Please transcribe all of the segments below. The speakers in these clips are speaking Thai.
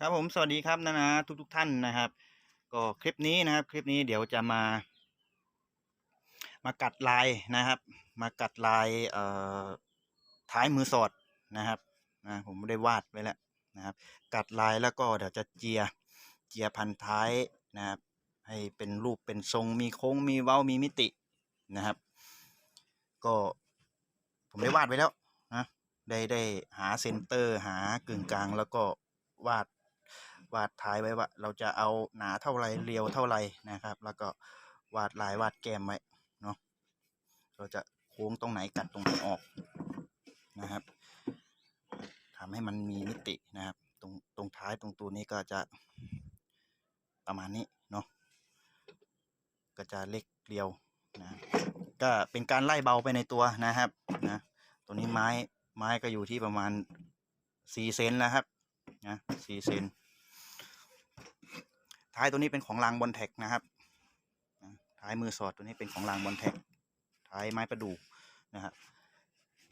ครับผมสวัสดีครับนะนะทุกทุกท่านนะครับ ก็คลิปนี้นะครับ คลิปนี้เดี๋ยวจะมา มากัดลายนะครับ มากัดลายเอ่อท้ายมือสอดนะครับนะผมได้วาดไว้แล้วนะครับ กัดลายแล้วก็เดี๋ยวจะเจียเจียพันท้ายนะครับ ให้เป็นรูปเป็นทรงมีโค้งมีเว้ามีมิตินะครับ ก็ผมได้วาดไว้แล้วนะได้ได้หาเซนเตอร์หากึ่งกลางแล้วก็วาด วาดท้ายไว้ว่าเราจะเอาหนาเท่าไรเรียวเท่าไรนะครับ แล้วก็วาดลายวาดแก้มไว้เนาะเราจะโค้งตรงไหนกัดตรงไหนออกนะครับทำให้มันมีมิตินะครับ ตรงตรงท้ายตรงตัวนี้ก็จะประมาณนี้เนาะก็จะเล็กเรียวนะก็เป็นการไล่เบาไปในตัวนะครับนะตัวนี้ไม้ไม้ก็อยู่ที่ประมาณสี่เซนแล้วครับนะสี่เซน ท้ายตัวนี้เป็นของรางบอลแท็กนะครับท้ายมือสอดตัวนี้เป็นของรางบอลแท็กท้ายไม้ประดู่นะครับ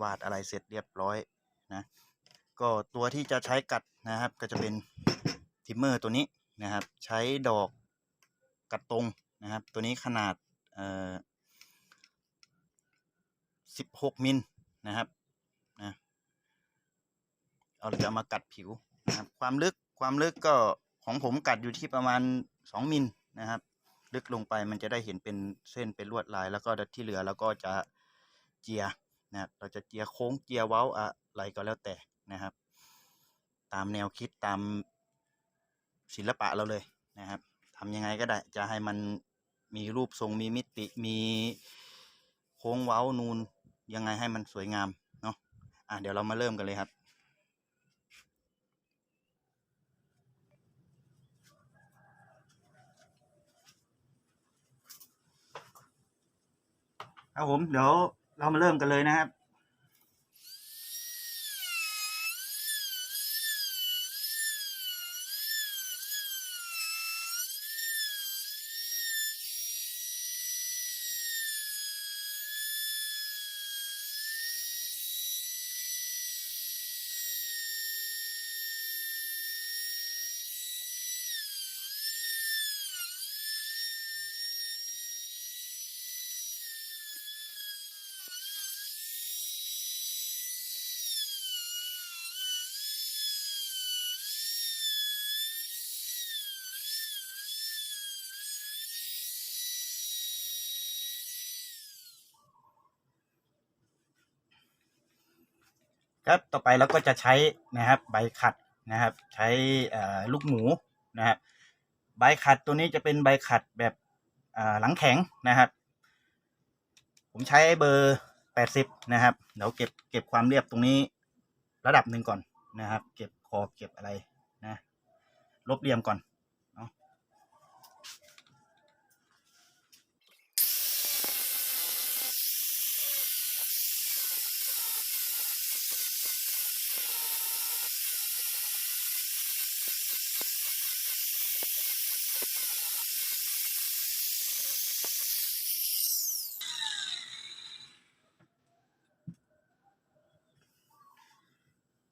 วาดอะไรเสร็จเรียบร้อยนะก็ตัวที่จะใช้กัดนะครับ ก็จะเป็นทิมเมอร์ตัวนี้นะครับ ใช้ดอกกัดตรงนะครับ ตัวนี้ขนาดเอ่อสิบหกมิลนะครับนะเอาจะมากัดผิวนะครับ ความลึกความลึกก็ ของผมกัดอยู่ที่ประมาณสองมิลนะครับ ลึกลงไปมันจะได้เห็นเป็นเส้นเป็นลวดลาย แล้วก็ที่เหลือเราก็จะเจียนะครับเราจะเจียโค้งเจียเว้าอะไรก็แล้วแต่นะครับ ตามแนวคิดตามศิลปะเราเลยนะครับทำยังไงก็ได้จะให้มันมีรูปทรงมีมิติมีโค้งเว้านูนยังไงให้มันสวยงามเนาะอะเดี๋ยวเรามาเริ่มกันเลยครับ ครับผมเดี๋ยวเรามาเริ่มกันเลยนะครับ ครับต่อไปเราก็จะใช้นะครับใบขัดนะครับ ใช้ลูกหมูนะครับ ใบขัดตัวนี้จะเป็นใบขัดแบบหลังแข็งนะครับ ผมใช้เบอร์แปดสิบนะครับเดี๋ยวเก็บเก็บความเรียบตรงนี้ระดับหนึ่งก่อนนะครับ เก็บขอบเก็บอะไรนะลบเหลี่ยมก่อนเนาะ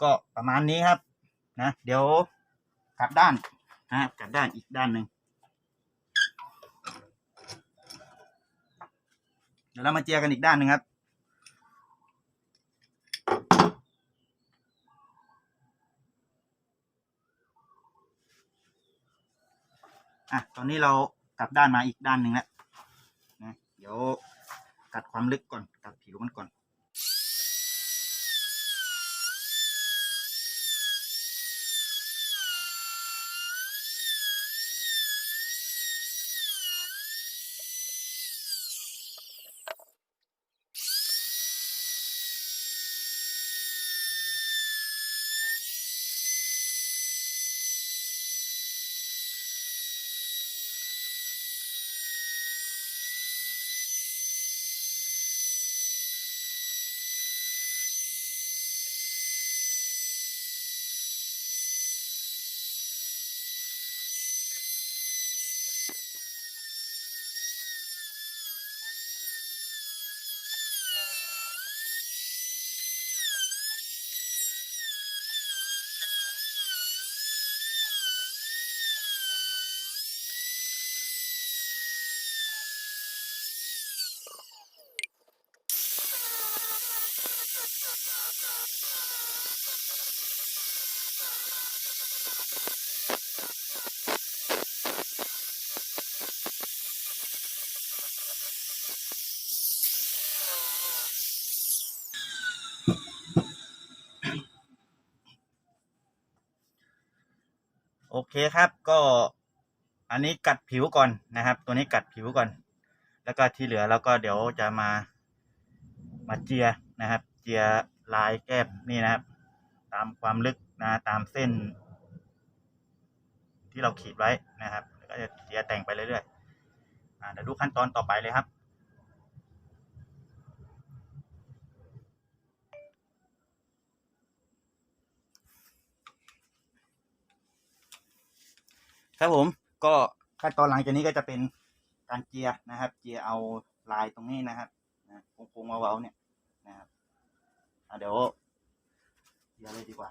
ก็ ประมาณนี้ครับ นะ เดี๋ยวกลับด้านนะครับกลับด้านอีกด้านหนึ่งเดี๋ยวเรามาเจียกันอีกด้านหนึ่งครับอะตอนนี้เรากลับด้านมาอีกด้านหนึ่งแล้วนะเดี๋ยวกัดความลึกก่อนกัดผิวมันก่อน เคครับก็อันนี้กัดผิวก่อนนะครับ ตัวนี้กัดผิวก่อน แล้วก็ที่เหลือเราก็เดี๋ยวจะมามาเจียนะครับ เจียลายแก้มนี่นะครับ ตามความลึกนะตามเส้น ที่เราขีดไว้นะครับ แล้วก็จะเจียแต่งไปเรื่อยๆอ่าเดี๋ยวดูขั้นตอนต่อไปเลยครับ ครับผมก็ขั้นตอนหลังจากนี้ก็จะเป็นการเจียนะครับ เจียเอาลายตรงนี้นะครับนะโค้งๆเว้าๆเนี่ยนะครับเดี๋ยวเจียเลยดีกว่า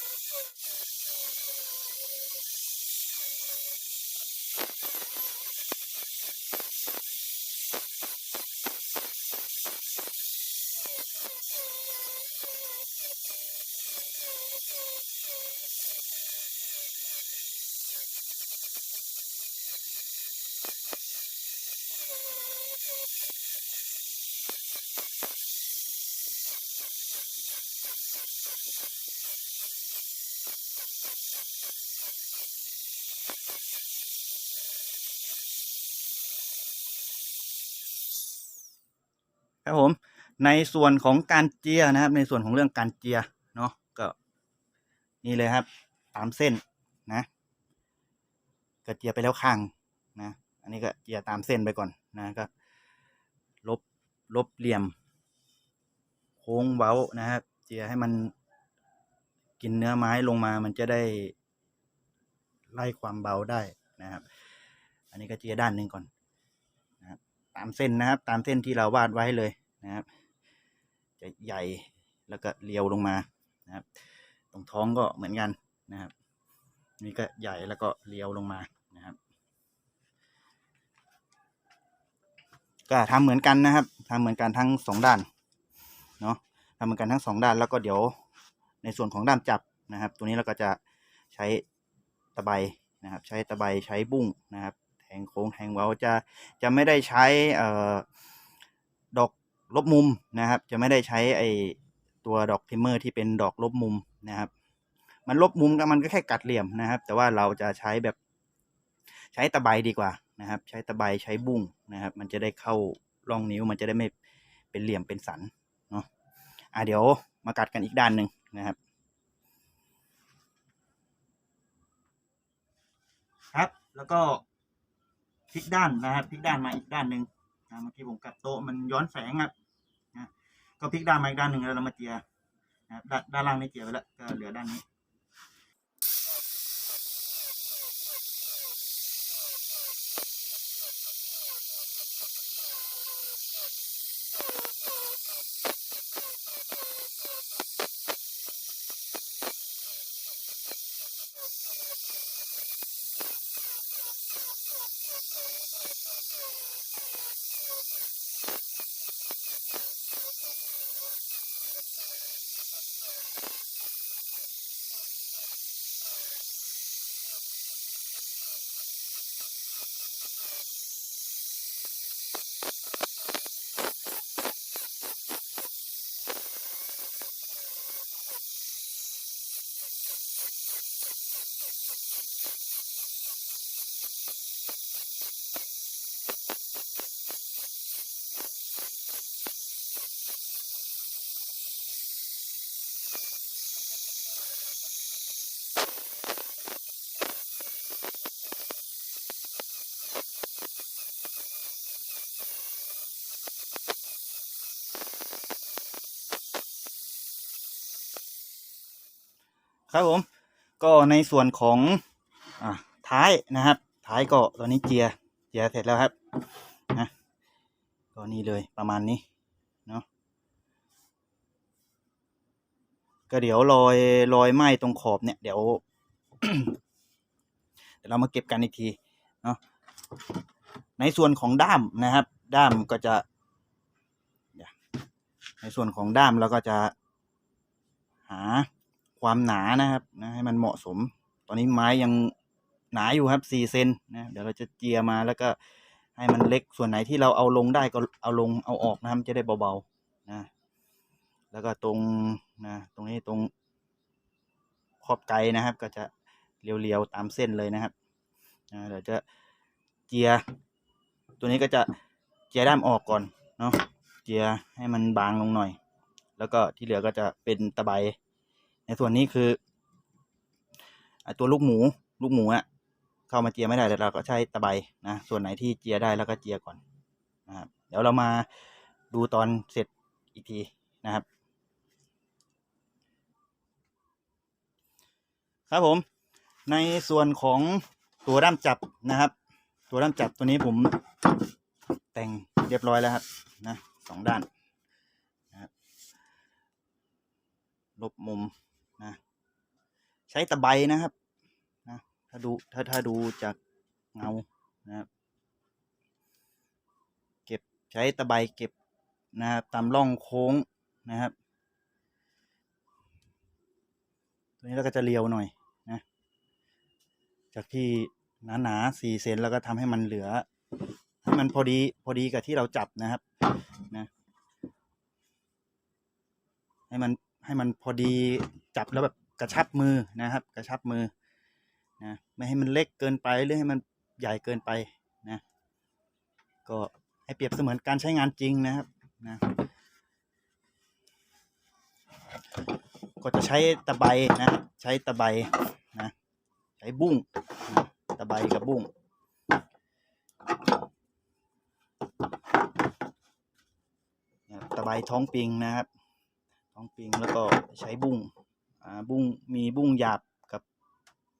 ครับผมในส่วนของการเจียนะครับ ในส่วนของเรื่องการเจียเนาะก็นี่เลยครับ ตามเส้นนะก็เจียไปแล้วข้างนะ อันนี้ก็เจียตามเส้นไปก่อนนะก็ลบ ลบเหลี่ยม โค้งเว้านะครับเจียให้มันกินเนื้อไม้ลงมามันจะได้ไล่ความเบาได้นะครับ อันนี้ก็เจียด้านหนึ่งก่อนนะครับตามเส้นนะครับ ตามเส้นที่เราวาดไว้เลยนะครับ จะใหญ่แล้วก็เรียวลงมานะครับ ตรงท้องก็เหมือนกันนะครับ นี่ก็ใหญ่แล้วก็เรียวลงมา ก็ทำเหมือนกันนะครับทำเหมือนกันทั้งสองด้านเนาะทำเหมือนกันทั้งสองด้านแล้วก็เดี๋ยวในส่วนของด้ามจับนะครับ ตัวนี้เราก็จะใช้ตะไบนะครับ ใช้ตะไบใช้บุ้งนะครับ แทงโค้งแทงเว้าจะจะไม่ได้ใช้เอ่อดอกลบมุมนะครับ จะไม่ได้ใช้ไอตัวดอกทิมเมอร์ที่เป็นดอกลบมุมนะครับ มันลบมุมก็มันก็แค่กัดเหลี่ยมนะครับ แต่ว่าเราจะใช้แบบใช้ตะไบดีกว่า นะครับ ใช้ตะไบใช้บุ้งนะครับ มันจะได้เข้าร่องนิ้วมันจะได้ไม่เป็นเหลี่ยมเป็นสันเนาะอะเดี๋ยวมากัดกันอีกด้านหนึ่งนะครับ ครับแล้วก็พลิกด้านนะครับพลิกด้านมาอีกด้านหนึ่งนะเมื่อกี้ผมกัดโต๊ะมันย้อนแสงครับนะก็พลิกด้านมาอีกด้านหนึ่งแล้วเรามาเจียนะครับด้านด้านล่างนี่เจียไปแล้วก็เหลือด้านนี้ Thank you. ครับผม ก็ในส่วนของอท้ายนะครับ ท้ายก็ตอนนี้เจียเจียเสร็จแล้วครับนะก็นี่เลยประมาณนี้เนาะก็เดี๋ยวรอยรอยไหม้ตรงขอบเนี่ย เดี๋ยวเดี๋ยวเรามาเก็บกันอีกทีเนาะในส่วนของด้ามนะครับ ด้ามก็จะในส่วนของด้ามเราก็จะหา ความหนานะครับนะให้มันเหมาะสม ตอนนี้ไม้ยังหนาอยู่ครับสี่เซนนะเดี๋ยวเราจะเจียมาแล้วก็ให้มันเล็กส่วนไหนที่เราเอาลงได้ก็เอาลงเอาออกนะครับจะได้เบาๆนะแล้วก็ตรงนะตรงนี้ตรงขอบไกนะครับ ก็จะเรียวๆตามเส้นเลยนะครับนะเดี๋ยวจะเจีย ตัวนี้ก็จะเจียด้ามออกก่อนเนาะเจียให้มันบางลงหน่อย แล้วก็ที่เหลือก็จะเป็นตะไบ ส่วนนี้คือตัวลูกหมู ลูกหมูอะเข้ามาเจียไม่ได้เราก็ใช้ตะไบนะส่วนไหนที่เจียได้แล้วก็เจียก่อนนะครับเดี๋ยวเรามาดูตอนเสร็จอีกทีนะครับ ครับผมในส่วนของตัวด้ามจับนะครับ ตัวด้ามจับตัวนี้ผมแต่งเรียบร้อยแล้วครับนะสองด้านนะครับลบมุม ใช้ตะไบนะครับนะถ้าดูถ้าถ้าดูจากเงานะครับ เก็บใช้ตะไบเก็บนะครับตามร่องโค้งนะครับ ตัวนี้เราก็จะเรียวหน่อยนะ จากที่หนาหนาสี่เซนแล้วก็ทำให้มันเหลือให้มันพอดีพอดีกับที่เราจับนะครับนะให้มันให้มันพอดีจับแล้วแบบ กระชับมือนะครับ กระชับมือนะไม่ให้มันเล็กเกินไปหรือให้มันใหญ่เกินไปนะ ก็ให้เปรียบเสมือนการใช้งานจริงนะครับนะก็จะใช้ตะไบนะใช้ตะไบนะใช้บุ้งนะตะไบกับบุ้งนะตะไบท้องปิงนะครับ ท้องปิงแล้วก็ใช้บุ้ง บุ้งมีบุ้งหยาบกับ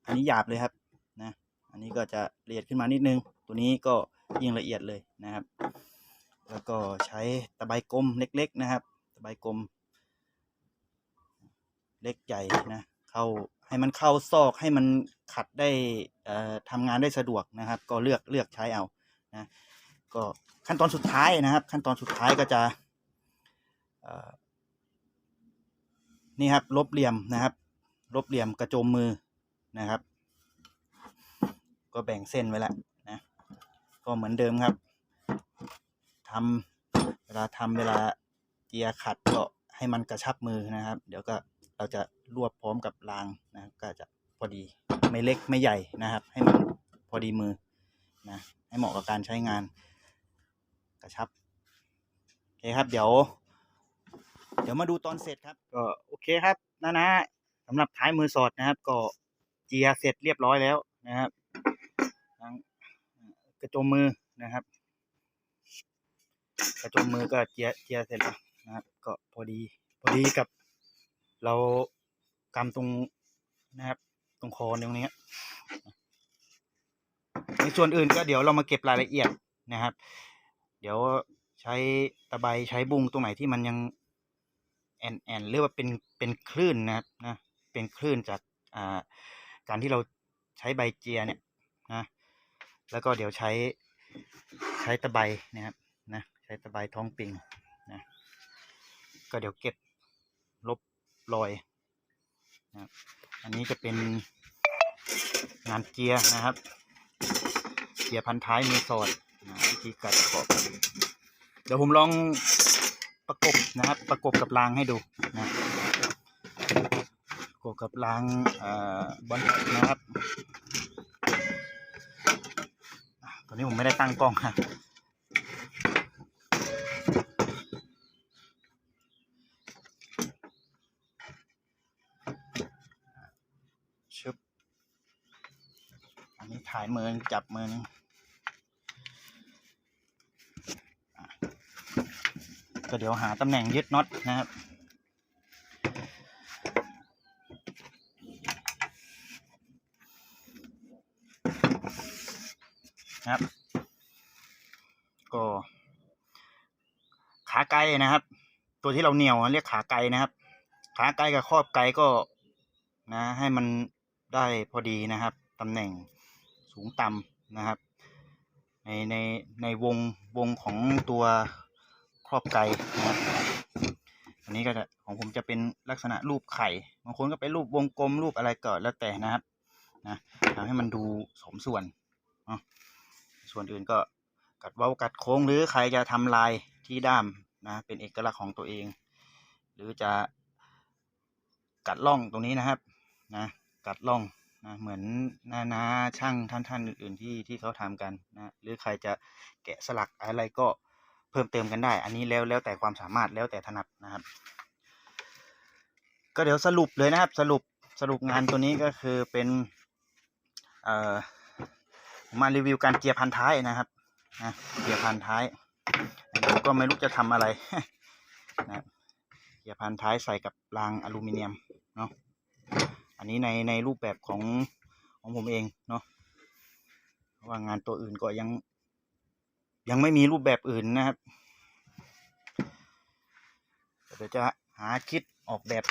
อันนี้หยาบเลยครับนะอันนี้ก็จะละเอียดขึ้นมานิดนึง ตัวนี้ก็ยิ่งละเอียดเลยนะครับ แล้วก็ใช้ตะไบกลมเล็ก ๆนะครับ ตะไบกลม เล็กใหญ่นะเข้าให้มันเข้าซอกให้มันขัดได้เอ่อทำงานได้สะดวกนะครับ ก็เลือกเลือกใช้เอานะก็ขั้นตอนสุดท้ายนะครับ ขั้นตอนสุดท้ายก็จะ นี่ครับลบเหลี่ยมนะครับ ลบเหลี่ยมกระโจมมือนะครับ ก็แบ่งเส้นไว้แล้วนะก็เหมือนเดิมครับทำเวลาทำเวลาเจียขัดก็ให้มันกระชับมือนะครับ เดี๋ยวก็เราจะรวบพร้อมกับรางนะก็จะพอดีไม่เล็กไม่ใหญ่นะครับ ให้มันพอดีมือนะให้เหมาะกับการใช้งานกระชับโอเคครับเดี๋ยว เดี๋ยวมาดูตอนเสร็จครับ ก็โอเคครับนะนะสำหรับท้ายมือสอดนะครับ ก็เจียเสร็จเรียบร้อยแล้วนะครับทั้งกระโจมมือนะครับ กระโจมมือก็เจียเจียเสร็จแล้วนะครับ ก็พอดีพอดีกับ เรากำตรงนะครับ ตรงคอตรงนี้ในส่วนอื่นก็เดี๋ยวเรามาเก็บรายละเอียดนะครับ เดี๋ยวใช้ตะไบใช้บุงตรงไหนที่มันยัง แอนแอนเรียกว่าเป็นเป็นคลื่นนะครับนะเป็นคลื่นจากอ่าการที่เราใช้ใบเจียเนี่ยนะแล้วก็เดี๋ยวใช้ใช้ตะไบนะครับนะใช้ตะไบท้องปิงนะก็เดี๋ยวเก็บลบรอยนะอันนี้จะเป็นงานเจียนะครับ เจียพันท้ายมือสอดนะวิธีกัดขอบเดี๋ยวผมลอง ประกบนะครับ ประกบกับรางให้ดูนะประกบกับรางอบอลนะครับตอนนี้ผมไม่ได้ตั้งกล้องนะชึบอันนี้ถ่ายมือจับมือนึงอะ ก็เดี๋ยวหาตำแหน่งยึดน็อตนะครับนะครับ ก็ขาไกลนะครับ ตัวที่เราเหนียวเรียกขาไกลนะครับ ขาไกลกับครอบไกลก็นะ ให้มันได้พอดีนะครับตำแหน่งสูงต่ำนะครับ ในในในวงวงของตัว ครอบไกลนะครับอันนี้ก็จะของผมจะเป็นลักษณะรูปไข่บางคนก็เป็นรูปวงกลมรูปอะไรก็แล้วแต่นะครับนะทำให้มันดูสมส่วนส่วนอื่นก็กัดเว้ากัดโค้งหรือใครจะทำลายที่ด้ามนะเป็นเอกลักษณ์ของตัวเอง หรือจะกัดล่องตรงนี้นะครับนะกัดล่องนะเหมือนนานาช่างท่านท่านอื่น ๆที่ที่เขาทำกันนะหรือใครจะแกะสลักอะไรก็ เพิ่มเติมกันได้ อันนี้แล้วแล้วแต่ความสามารถแล้วแต่ถนัดนะครับ ก็เดี๋ยวสรุปเลยนะครับ สรุปสรุปงานตัวนี้ก็คือเป็นเอ่อมารีวิวการเกียร์พันท้ายนะครับนะเกียร์พันท้ายผมก็ไม่รู้จะทำอะไรนะเกียร์พันท้ายใส่กับรางอลูมิเนียมเนาะอันนี้ในในรูปแบบของของผมเองเนาะเพราะว่างานตัวอื่นก็ยัง ยังไม่มีรูปแบบอื่นนะครับเดี๋ยวจะหาคิดออกแบบ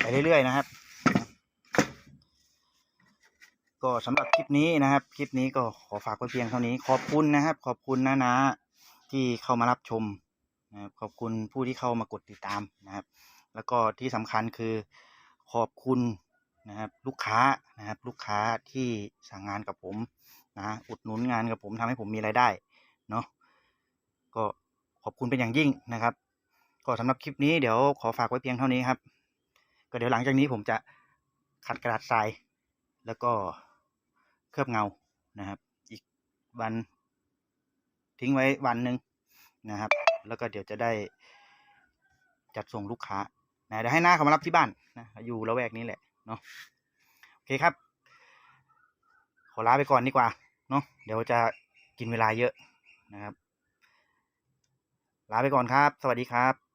ไปเรื่อยๆนะครับ ก็สำหรับคลิปนี้นะครับ คลิปนี้ก็ขอฝากไว้เพียงเท่านี้ ขอบคุณนะครับ ขอบคุณนะนะที่เข้ามารับชมนะครับขอบคุณผู้ที่เข้ามากดติดตามนะครับ แล้วก็ที่สำคัญคือขอบคุณนะครับ ลูกค้านะครับ ลูกค้าที่สั่งงานกับผม นะอุดหนุนงานกับผมทำให้ผมมีรายได้เนาะก็ขอบคุณเป็นอย่างยิ่งนะครับ ก็สำหรับคลิปนี้เดี๋ยวขอฝากไว้เพียงเท่านี้ครับ ก็เดี๋ยวหลังจากนี้ผมจะขัดกระดาษทราย แล้วก็เคลือบเงานะครับ อีกวันทิ้งไว้วันหนึ่งนะครับ แล้วก็เดี๋ยวจะได้จัดส่งลูกค้านะเดี๋ยวให้หน้าเขามารับที่บ้านนะอยู่ละแวกนี้แหละเนาะโอเคครับ อลาไปก่อนดีกว่าเนาะเดี๋ยวจะกินเวลาเยอะนะครับ ลาไปก่อนครับ สวัสดีครับ